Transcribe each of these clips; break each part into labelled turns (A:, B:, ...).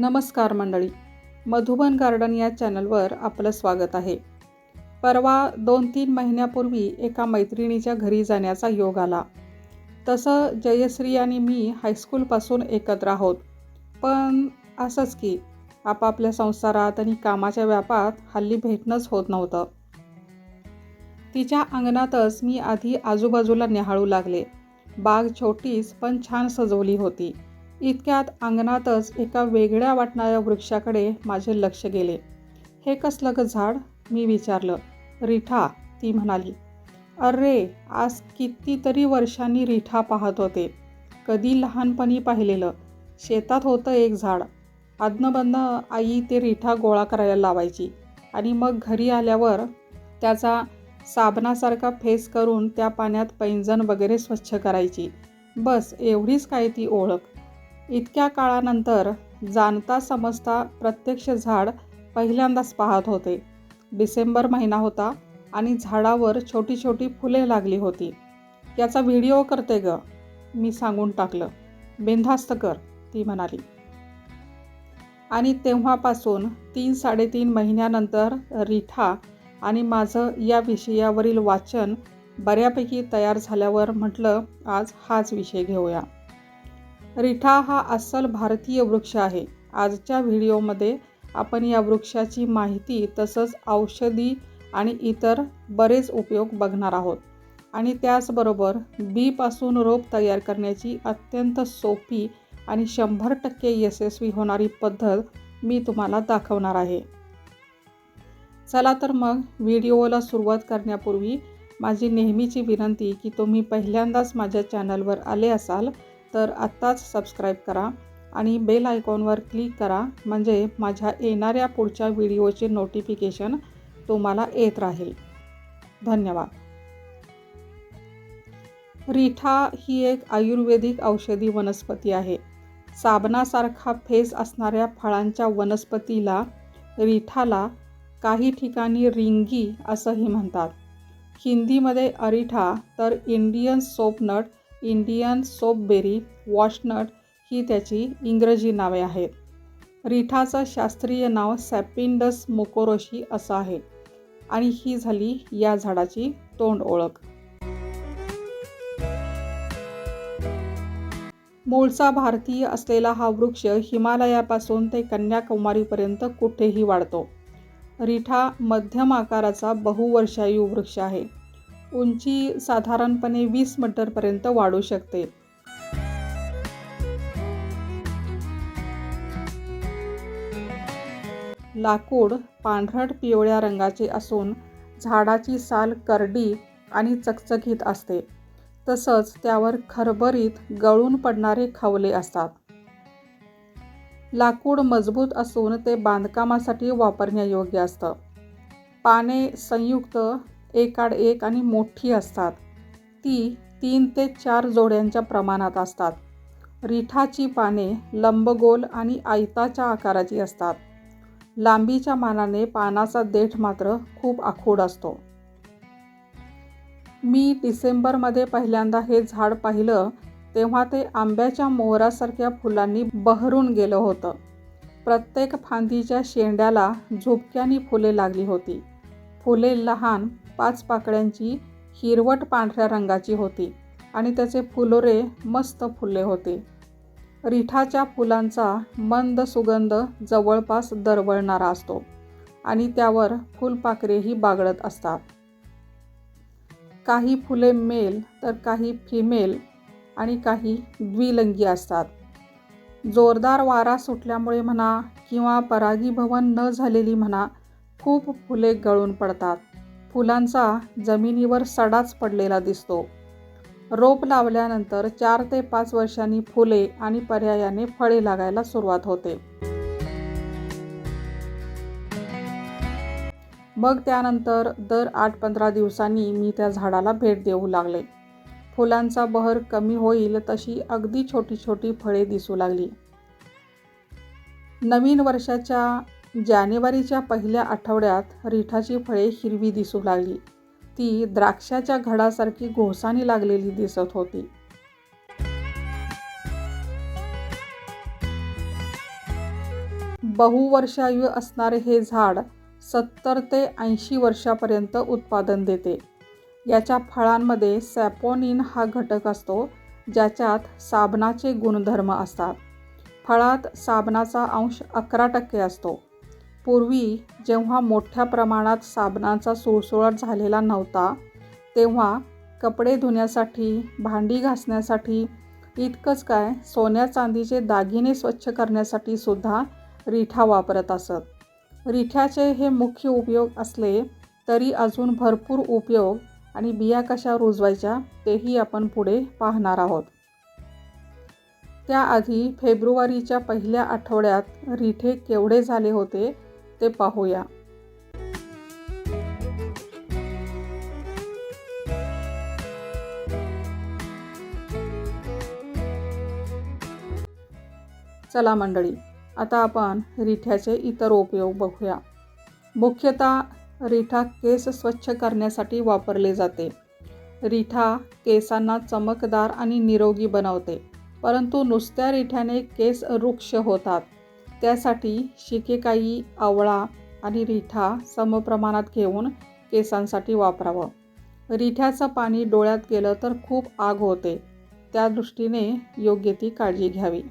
A: नमस्कार मंडळी. मधुबन गार्डन या चॅनलवर आपलं स्वागत आहे. परवा दोन तीन महिन्यापूर्वी एका मैत्रिणीच्या घरी जाण्याचा योग आला. तसं जयश्री आणि मी हायस्कूलपासून एकत्र आहोत. पण असंच की आपापल्या संसारात आणि कामाच्या व्यापात हल्ली भेटणंच होत नव्हतं. तिच्या अंगणातच मी आधी आजूबाजूला निहाळू लागले. बाग छोटीच पण छान सजवली होती. इतक्यात अंगणातच एका वेगळ्या वाटणाऱ्या वृक्षाकडे माझे लक्ष गेले. हे कसलं ग झाड? मी विचारलं. रिठा ती म्हणाली. अरे आज कितीतरी वर्षांनी रिठा पाहत होते. कधी लहानपणी पाहिलेलं. शेतात होतं एक झाड. आदनबदनं आई ते रिठा गोळा करायला लावायची. आणि मग घरी आल्यावर त्याचा साबणासारखा फेस करून त्या पाण्यात पैंजण वगैरे स्वच्छ करायची. बस एवढीच काय ती ओळख. इतक्या काळानंतर जाणता समजता प्रत्यक्ष झाड पहिल्यांदाच पाहत होते. डिसेंबर महिना होता आणि झाडावर छोटी छोटी फुले लागली होती. याचा व्हिडिओ करते ग मी सांगून टाकलं. बिनधास्त कर ती म्हणाली. आणि तेव्हापासून तीन साडेतीन महिन्यानंतर रिठा आणि माझं या विषयावरील वाचन बऱ्यापैकी तयार झाल्यावर म्हटलं आज हाच विषय घेऊया. रिठा हा अस्सल भारतीय वृक्ष आहे. आजच्या व्हिडिओमध्ये आपण या वृक्षाची माहिती तसंच औषधी आणि इतर बरेच उपयोग बघणार आहोत. आणि त्याचबरोबर बीपासून रोप तयार करण्याची अत्यंत सोपी आणि शंभर टक्के यशस्वी होणारी पद्धत मी तुम्हाला दाखवणार आहे. चला तर मग व्हिडिओला सुरुवात करण्यापूर्वी माझी नेहमीची विनंती की तुम्ही पहिल्यांदाच माझ्या चॅनलवर आले असाल तर आत्ताच सबस्क्राईब करा आणि बेल आयकॉनवर क्लिक करा. म्हणजे माझ्या येणाऱ्या पुढच्या व्हिडिओचे नोटिफिकेशन तुम्हाला येत राहील. धन्यवाद. रिठा ही एक आयुर्वेदिक औषधी वनस्पती आहे. साबणासारखा फेस असणाऱ्या फळांच्या वनस्पतीला रिठाला काही ठिकाणी रिंगी असंही म्हणतात. हिंदीमध्ये अरिठा तर इंडियन सोपनट इंडियन सोपबेरी वॉशनट ही त्याची इंग्रजी नावे आहेत. रिठाचं शास्त्रीय नाव सॅपिंडस मोकोरोशी असं आहे आणि ही झाली या झाडाची तोंड ओळख. मूळचा भारतीय असलेला हा वृक्ष हिमालयापासून ते कन्याकुमारीपर्यंत कुठेही वाढतो. रिठा मध्यम आकाराचा बहुवर्षायू वृक्ष आहे. उंची साधारणपणे वीस मीटरपर्यंत वाढू शकते. लाकूड पांढरट पिवळ्या रंगाचे असून झाडाची साल करडी आणि चकचकीत असते. तसंच त्यावर खरबरीत गळून पडणारे खवले असतात. लाकूड मजबूत असून ते बांधकामासाठी वापरण्यायोग्य असतं. पाने संयुक्त एकाड एक आणि मोठी असतात. ती तीन ते चार जोड्यांच्या प्रमाणात असतात. रिठाची पाने लंबगोल आणि आयताच्या आकाराची असतात. लांबीच्या मानाने पानाचा देठ मात्र खूप आखूड असतो. मी डिसेंबरमध्ये पहिल्यांदा हे झाड पाहिलं तेव्हा ते आंब्याच्या मोहरासारख्या फुलांनी बहरून गेलं होतं. प्रत्येक फांदीच्या शेंड्याला झोपक्यानी फुले लागली होती. फुले लहान पाच पाकळ्यांची हिरवट पांढऱ्या रंगाची होती आणि त्याचे फुलोरे मस्त फुलले होते. रिठाच्या फुलांचा मंद सुगंध जवळपास दरवळणारा असतो आणि त्यावर फुलपाखरेही बागडत असतात. काही फुले मेल तर काही फिमेल आणि काही द्विलिंगी असतात. जोरदार वारा सुटल्यामुळे म्हणा किंवा परागीभवन न झालेली म्हणा खूप फुले गळून पडतात. फुलांचा जमिनीवर सडाच पडलेला दिसतो. रोप लावल्यानंतर चार ते पाच वर्षांनी फुले आणि पर्यायाने फळे लागायला सुरुवात होते. मग त्यानंतर दर आठ पंधरा दिवसांनी मी त्या झाडाला भेट देऊ लागले. फुलांचा बहर कमी होईल तशी अगदी छोटी छोटी फळे दिसू लागली. नवीन वर्षाच्या जानेवारीच्या पहिल्या आठवड्यात रिठाची फळे हिरवी दिसू लागली. ती द्राक्षाच्या घडासारखी घोसानी लागलेली दिसत होती. बहुवर्षायू असणारे हे झाड सत्तर ते ऐंशी वर्षापर्यंत उत्पादन देते. याच्या फळांमध्ये सॅपोनिन हा घटक असतो ज्याच्यात साबणाचे गुणधर्म असतात. फळात साबणाचा अंश अकरा टक्के असतो. पूर्वी जेव्हा मोठ्या प्रमाणात साबणाचा सुळसुळाट झालेला नव्हता तेव्हा कपडे धुण्यासाठी भांडी घासण्यासाठी इतकंच काय सोन्या चांदीचे दागिने स्वच्छ करण्यासाठी सुद्धा रिठा वापरत असत. रिठ्याचे हे मुख्य उपयोग असले तरी अजून भरपूर उपयोग आणि बिया कशा रुजवायच्या तेही आपण पुढे पाहणार आहोत. त्याआधी फेब्रुवारीच्या पहिल्या आठवड्यात रिठे केवढे झाले होते ते पाहूया. चला मंडळी आता आपण रिठ्याचे इतर उपयोग बघूया. मुख्यतः रिठा केस स्वच्छ करण्यासाठी वापरले जाते. रिठा केसांना चमकदार आणि निरोगी बनवते परंतु नुसत्या रिठ्याने केस वृक्ष होतात. त्यासाठी शिकेकाई आवळा आणि रिठा समप्रमाणात घेऊन केसांसाठी वापरावं. रिठ्याचं पाणी डोळ्यात गेलं तर खूप आग होते. त्या दृष्टीने योग्य ती काळजी घ्यावी.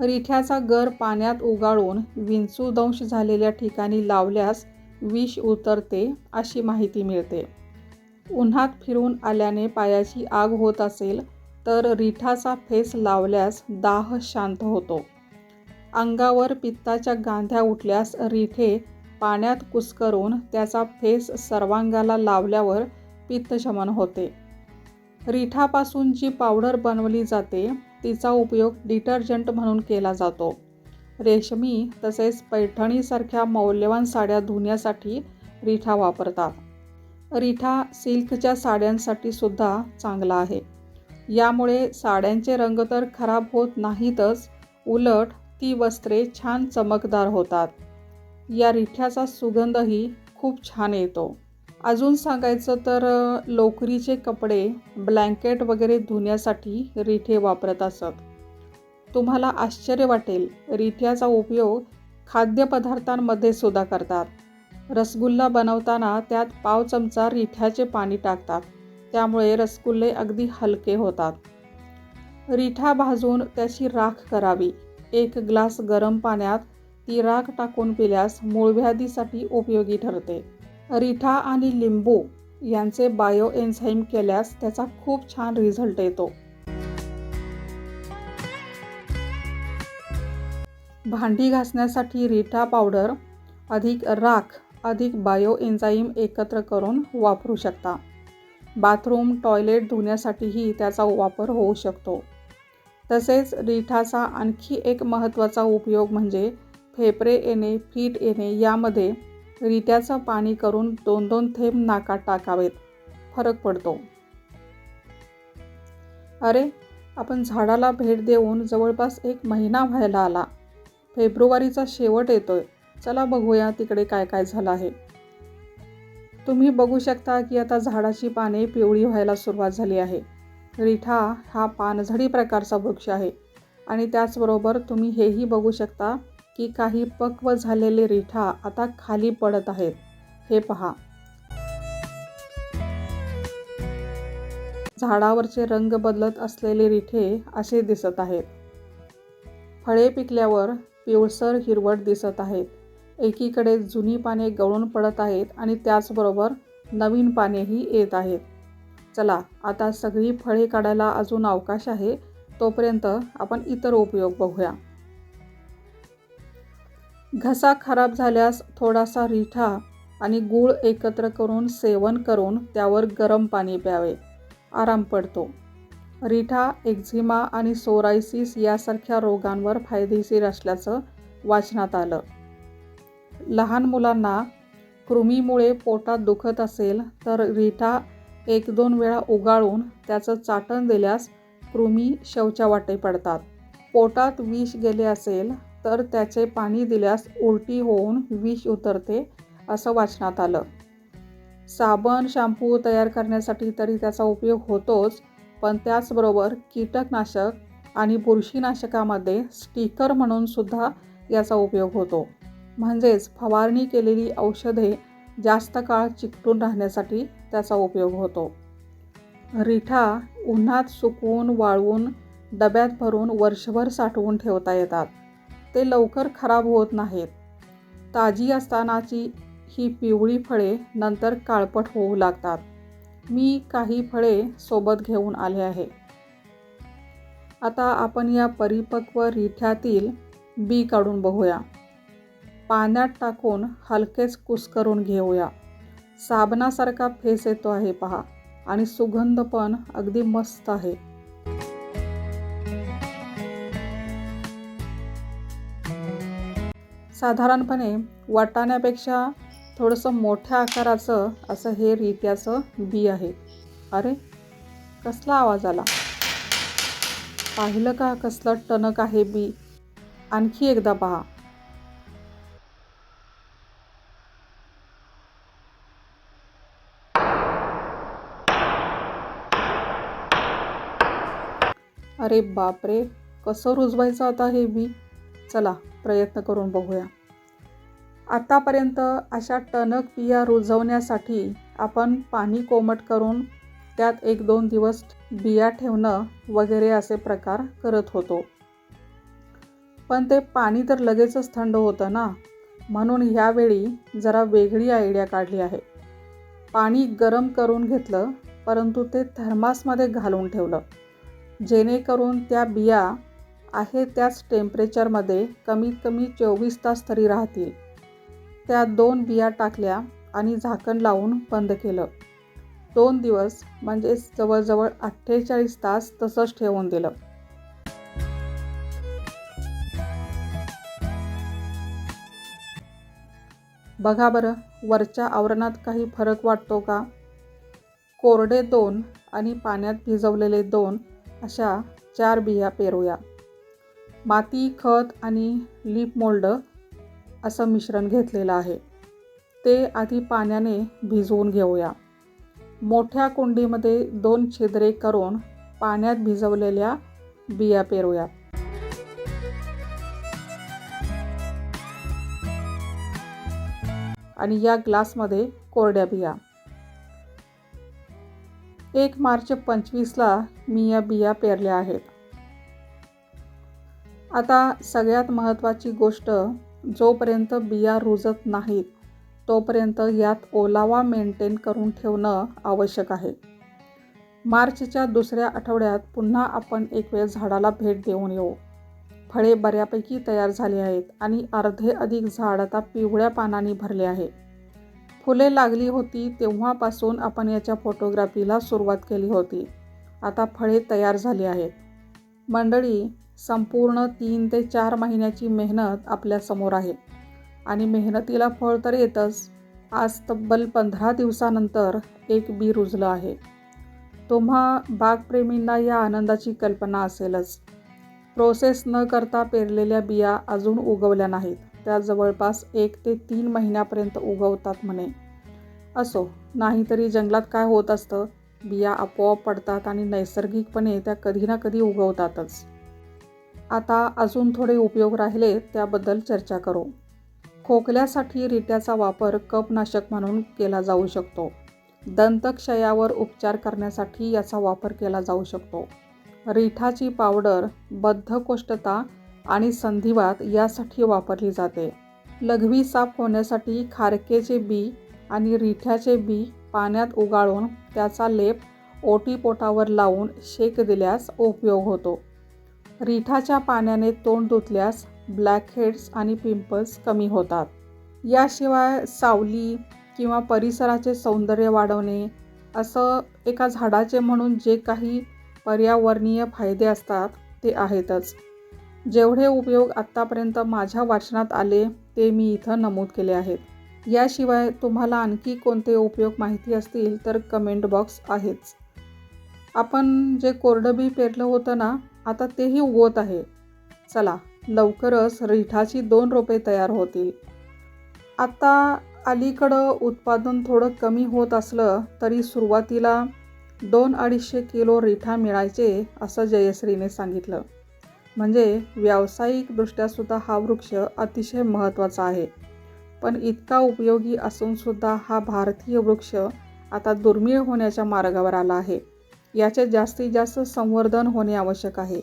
A: रिठ्याचा गर पाण्यात उगाळून विंचूदंश झालेल्या ठिकाणी लावल्यास विष उतरते अशी माहिती मिळते. उन्हात फिरून आल्याने पायाची आग होत असेल तर रिठाचा फेस लावल्यास दाह शांत होतो. अंगावर पित्ताच्या गांध्या उठल्यास रिठे पाण्यात कुस्करून त्याचा फेस सर्वांगाला लावल्यावर पित्तशमन होते. रिठापासून जी पावडर बनवली जाते तिचा उपयोग डिटर्जंट म्हणून केला जातो. रेशमी तसेच पैठणीसारख्या मौल्यवान साड्या धुण्यासाठी रिठा वापरतात. रिठा सिल्कच्या साड्यांसाठी सुद्धा चांगला आहे. यामुळे साड्यांचे रंग तर खराब होत नाहीतच उलट ती वस्त्रे छान चमकदार होतात. या रिठ्याचा सुगंधही खूप छान येतो. अजून सांगायचं तर लोकरीचे कपडे ब्लँकेट वगैरे धुण्यासाठी रिठे वापरत असत. तुम्हाला आश्चर्य वाटेल रिठ्याचा उपयोग खाद्यपदार्थांमध्ये सुद्धा करतात. रसगुल्ला बनवताना त्यात पाव चमचा रिठ्याचे पाणी टाकतात. त्यामुळे रसगुल्ले अगदी हलके होतात. रिठा भाजून त्याची राख करावी. एक ग्लास गरम पाण्यात ती राख टाकून पिल्यास मूळव्याधीसाठी उपयोगी ठरते. रिठा आणि लिंबू यांचे बायो एन्झाईम केल्यास त्याचा खूप छान रिझल्ट येतो. भांडी घासण्यासाठी रिठा पावडर अधिक राख अधिक बायो एन्झाईम एकत्र करून वापरू शकता. बाथरूम टॉयलेट धुण्यासाठीही त्याचा वापर होऊ शकतो. तसेच रिठाचा आणखी एक महत्त्वाचा उपयोग म्हणजे फेफरे येणे फीट येणे यामध्ये रिट्याचं पाणी करून दोन दोन थेंब नाकात टाकावेत. फरक पडतो. अरे आपण झाडाला भेट देऊन जवळपास एक महिना व्हायला आला. फेब्रुवारीचा शेवट येतोय. चला बघूया तिकडे काय काय झालं आहे. तुम्ही बघू शकता की आता झाडाची पाने पिवळी व्हायला सुरुवात झाली आहे. रिठा हा पानझडी प्रकारचा वृक्ष आहे. आणि त्याचबरोबर तुम्ही हेही बघू शकता की काही पक्व झालेले रिठा आता खाली पडत आहेत. हे पहा. झाडावरचे रंग बदलत असलेले रिठे असे दिसत आहेत. फळे पिकल्यावर पिवळसर हिरवट दिसत आहेत. एकीकडे जुनी पाने गळून पडत आहेत आणि त्याचबरोबर नवीन पानेही येत आहेत. चला आता सगळी फळे काढायला अजून अवकाश आहे तोपर्यंत आपण इतर उपयोग बघूया. घसा खराब झाल्यास थोडासा रिठा आणि गूळ एकत्र करून सेवन करून त्यावर गरम पाणी प्यावे. आराम पडतो. रिठा एक्झिमा आणि सोरायसिस यासारख्या रोगांवर फायदेशीर असल्याचं वाचनात आलं. लहान मुलांना कृमीमुळे पोटात दुखत असेल तर रिठा एक दोन वेळा उगाळून त्याचं चाटण दिल्यास कृमी शौचावाटे पडतात. पोटात विष गेले असेल तर त्याचे पाणी दिल्यास उलटी होऊन विष उतरते असं वाचनात आलं. साबण शॅम्पू तयार करण्यासाठी तरी त्याचा उपयोग होतोच पण त्याचबरोबर कीटकनाशक आणि बुरशीनाशकामध्ये स्टिकर म्हणून सुद्धा याचा उपयोग होतो. म्हणजेच फवारणी केलेली औषधे जास्त काळ चिकटून राहण्यासाठी त्याचा उपयोग होतो. रिठा उन्हात सुकवून वाळवून डब्यात भरून वर्षभर साठवून ठेवता येतात. ते लवकर खराब होत नाहीत. ताजी असतानाची ही पिवळी फळे नंतर काळपट होऊ लागतात. मी काही फळे सोबत घेऊन आले आहे. आता आपण या परिपक्व रिठ्यातील बी काढून बघूया. पाण्यात टाकून हलकेच कुस्करून घेऊया. साबणासारखा फेस येतो आहे पहा. आणि सुगंध पण अगदी मस्त आहे. साधारणपणे वाटाण्यापेक्षा थोडंसं मोठ्या आकाराचं असं हे रित्याचं बी आहे. अरे कसला आवाज आला? पाहिलं का कसलं टणक आहे बी? आणखी एकदा पहा. अरे बापरे कसं रुजवायचं आता हे बी? चला प्रयत्न करून बघूया. आत्तापर्यंत अशा टणक बिया रुजवण्यासाठी आपण पाणी कोमट करून त्यात एक दोन दिवस बिया ठेवणं वगैरे असे प्रकार करत होतो. पण ते पाणी तर लगेचच थंड होतं ना? म्हणून ह्यावेळी जरा वेगळी आयडिया काढली आहे. पाणी गरम करून घेतलं परंतु ते थर्मासमध्ये घालून ठेवलं. जेणेकरून त्या बिया आहे त्याच टेम्परेचरमध्ये कमीत कमी चोवीस तास तरी राहतील. त्या दोन बिया टाकल्या आणि झाकण लावून बंद केलं. दोन दिवस म्हणजेच जवळजवळ अठ्ठेचाळीस तास तसंच ठेवून दिलं. बघा बरं वरच्या आवरणात काही फरक वाटतो का? कोरडे दोन आणि पाण्यात भिजवलेले दोन अशा चार बिया पेरूया. माती खत आणि लीप मोल्ड असं मिश्रण घेतलेलं आहे. ते आधी पाण्याने भिजवून घेऊया. मोठ्या कुंडीमध्ये दोन छिद्रे करून पाण्यात भिजवलेल्या बिया पेरूया. आणि या ग्लासमध्ये कोरड्या बिया. एक मार्च पंचवीसला मी या बिया पेरल्या आहेत. आता सगळ्यात महत्त्वाची गोष्ट जोपर्यंत बिया रुजत नाहीत तोपर्यंत यात ओलावा मेंटेन करून ठेवणं आवश्यक आहे. मार्चच्या दुसऱ्या आठवड्यात पुन्हा आपण एक वेळ झाडाला भेट देऊन येऊ. फळे बऱ्यापैकी तयार झाली आहेत आणि अर्धे अधिक झाड आता पिवळ्या पानांनी भरले आहे फुले लागली होती तेव्हापासून आपण याच्या फोटोग्राफीला सुरुवात केली होती. आता फळे तयार झाली आहेत. मंडळी संपूर्ण तीन ते चार महिन्याची मेहनत आपल्यासमोर आहे. आणि मेहनतीला फळ तर येतच. आज तब्बल पंधरा दिवसानंतर एक बी रुजलं आहे. तुम्हा बागप्रेमींना या आनंदाची कल्पना असेलच. प्रोसेस न करता पेरलेल्या बिया अजून उगवल्या नाहीत. त्या जवळपास एक ते तीन महिन्यापर्यंत उगवतात म्हणे. असो नाहीतरी जंगलात काय होत असतं? बिया आपोआप पडतात आणि नैसर्गिकपणे त्या कधी ना कधी उगवतातच. आता अजून थोडे उपयोग राहिले त्याबद्दल चर्चा करू. खोकल्यासाठी रिट्याचा वापर कपनाशक म्हणून केला जाऊ शकतो. दंतक्षयावर उपचार करण्यासाठी याचा वापर केला जाऊ शकतो. रिठाची पावडर बद्धकोष्ठता आणि संधिवात यासाठी वापरली जाते. लघवी साफ होण्यासाठी खारकेचे बी आणि रिठ्याचे बी पाण्यात उगाळून त्याचा लेप ओटीपोटावर लावून शेक दिल्यास उपयोग होतो. रिठाच्या पाण्याने तोंड धुतल्यास ब्लॅकहेड्स आणि पिंपल्स कमी होतात. याशिवाय सावली किंवा परिसराचे सौंदर्य वाढवणे असं एका झाडाचे म्हणून जे काही पर्यावरणीय फायदे असतात ते आहेतच. जेवढे उपयोग आत्तापर्यंत माझ्या वाचनात आले ते मी इथं नमूद केले आहेत. याशिवाय तुम्हाला आणखी कोणते उपयोग माहिती असतील तर कमेंट बॉक्स आहेच. आपण जे कोरडं बी पेरलं होतं ना आता तेही उगवत आहे. चला लवकरच रिठाची दोन रोपे तयार होतील. आता अलीकडं उत्पादन थोडं कमी होत असलं तरी सुरुवातीला दोन अडीचशे किलो रिठा मिळायचे असं जयश्रीने सांगितलं. म्हणजे व्यावसायिकदृष्ट्यासुद्धा हा वृक्ष अतिशय महत्त्वाचा आहे. पण इतका उपयोगी असूनसुद्धा हा भारतीय वृक्ष आता दुर्मिळ होण्याच्या मार्गावर आला आहे. याचे जास्तीत जास्त संवर्धन होणे आवश्यक आहे.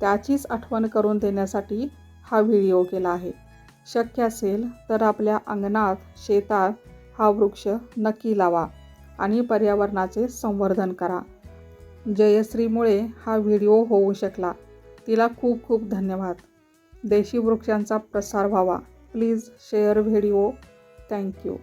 A: त्याचीच आठवण करून देण्यासाठी हा व्हिडिओ केला आहे. शक्य असेल तर आपल्या अंगणात शेतात हा वृक्ष नक्की लावा आणि पर्यावरणाचे संवर्धन करा. जयश्रीमुळे हा व्हिडिओ होऊ शकला. तिला खूप खूप धन्यवाद. देशी वृक्षांचा प्रसार व्हावा. Please share video. Thank you.